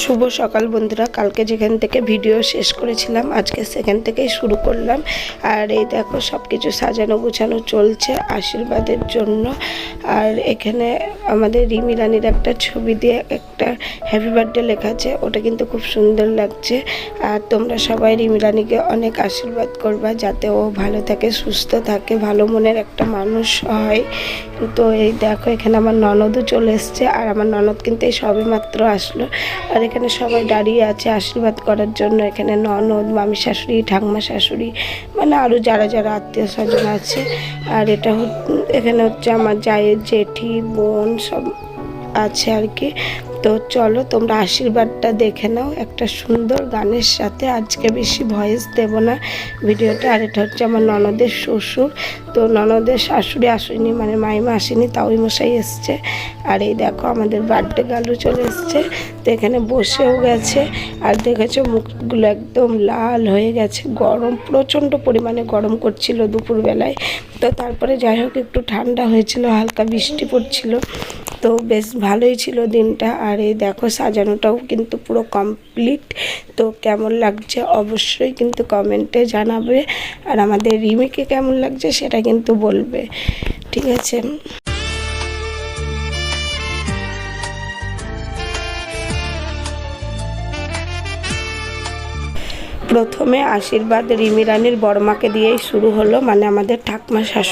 শুভ সকাল বন্ধুরা। কালকে যেখান থেকে ভিডিও শেষ করেছিলাম, আজকে সেখান থেকেই শুরু করলাম। আর এই দেখো সব কিছু সাজানো গুছানো চলছে আশীর্বাদের জন্য। আর এখানে আমাদের রিমি রানির একটা ছবি দিয়ে একটা হ্যাপি বার্থডে লেখা আছে। ওটা কিন্তু খুব সুন্দর লাগছে। আর তোমরা সবাই রিমি রানিকে অনেক আশীর্বাদ করবা, যাতে ও ভালো থাকে, সুস্থ থাকে, ভালো মনের একটা মানুষ হয়। তো এই দেখো, এখানে আমার ননদও চলে এসছে। আর আমার ননদ কিন্তু এই সবে মাত্র আসলো। আর এখানে সবাই দাঁড়িয়ে আছে আশীর্বাদ করার জন্য। এখানে ননদ, মামি শাশুড়ি, ঠাকমা শাশুড়ি মানে আরও যারা যারা আত্মীয় স্বজন আছে। আর এটা এখানে হচ্ছে আমার জায়ের জেঠি, বোন সব আছে আর কি। তো চলো তোমরা আশীর্বাদটা দেখে নাও একটা সুন্দর গানের সাথে। আজকে বেশি ভয়েস দেব না ভিডিওটা। আর এটা হচ্ছে আমার ননদের শ্বশুর। তো ননদের শাশুড়ি আসেনি মানে মাইমা আসেনি তাওই মশাই এসছে। আর এই দেখো আমাদের বার্থডে গালু চলে এসছে। তো এখানে বসেও গেছে। আর দেখেছ মুখগুলো একদম লাল হয়ে গেছে। গরম, প্রচণ্ড পরিমাণে গরম করছিল দুপুরবেলায়। তো তারপরে যাই হোক, একটু ঠান্ডা হয়েছিল, হালকা বৃষ্টি পড়ছিল। তো বেশ ভালোই ছিল দিনটা। আর এই দেখো সাজানোটাও কিন্তু পুরো কমপ্লিট তো কেমন লাগছে অবশ্যই কিন্তু কমেন্টে জানাবে। আর আমাদের রিমিকে কেমন লাগছে সেটা কিন্তু বলবে। ঠিক আছে। প্রথমে আশীর্বাদ রিমি রানীর বড়মাকে দিয়েই শুরু হলো মানে আমাদের ঠাকমা শাশুড়ি।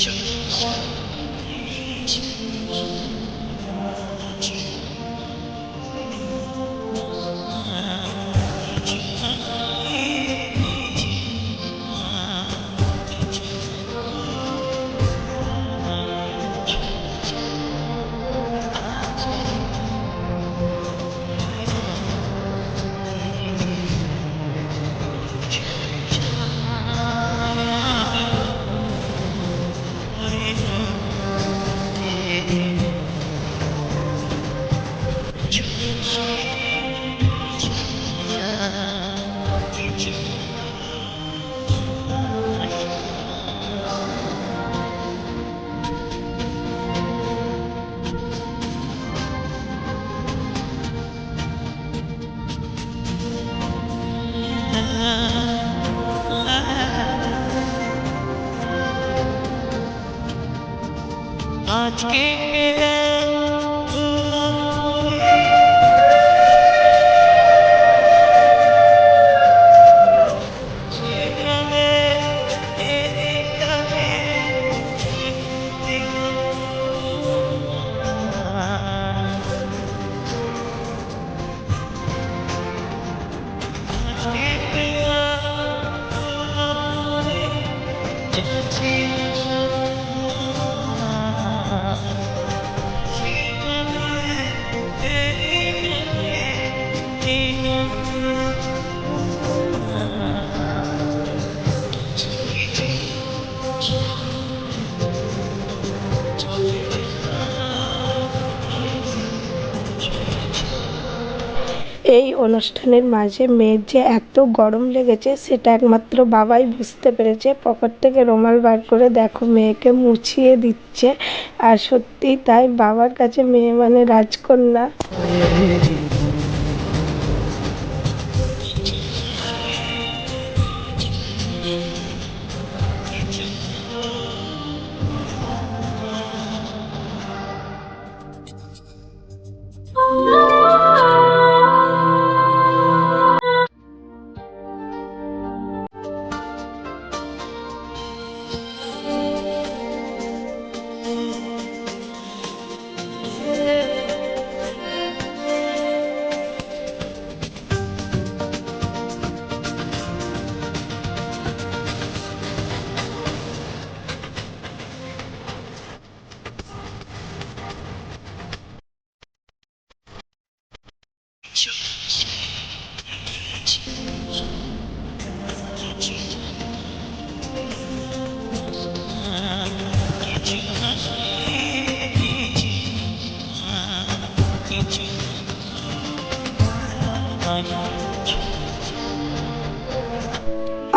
生像花一直 আজকে অনুষ্ঠানের মাঝে মেয়ের যে এত গরম লেগেছে, সেটা একমাত্র বাবাই বুঝতে পেরেছে। পকেট থেকে রুমাল বার করে দেখো, মেয়েকে মুছিয়ে দিচ্ছে। আর সত্যিই তাই বাবার কাছে মেয়ে মানে রাজকন্যা। children.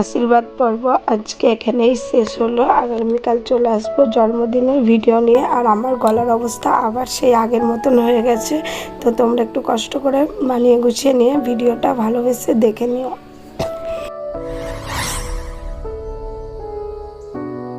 আশীর্বাদ পর্ব আজকে এখানেই শেষ হলো। আগামীকাল চলে আসব জন্মদিনের ভিডিও নিয়ে। আর আমার গলার অবস্থা আবার সেই আগের মতন হয়ে গেছে। তো তোমরা একটু কষ্ট করে মানিয়ে গুছিয়ে নিয়ে ভিডিওটা ভালোবেসে দেখে নিও।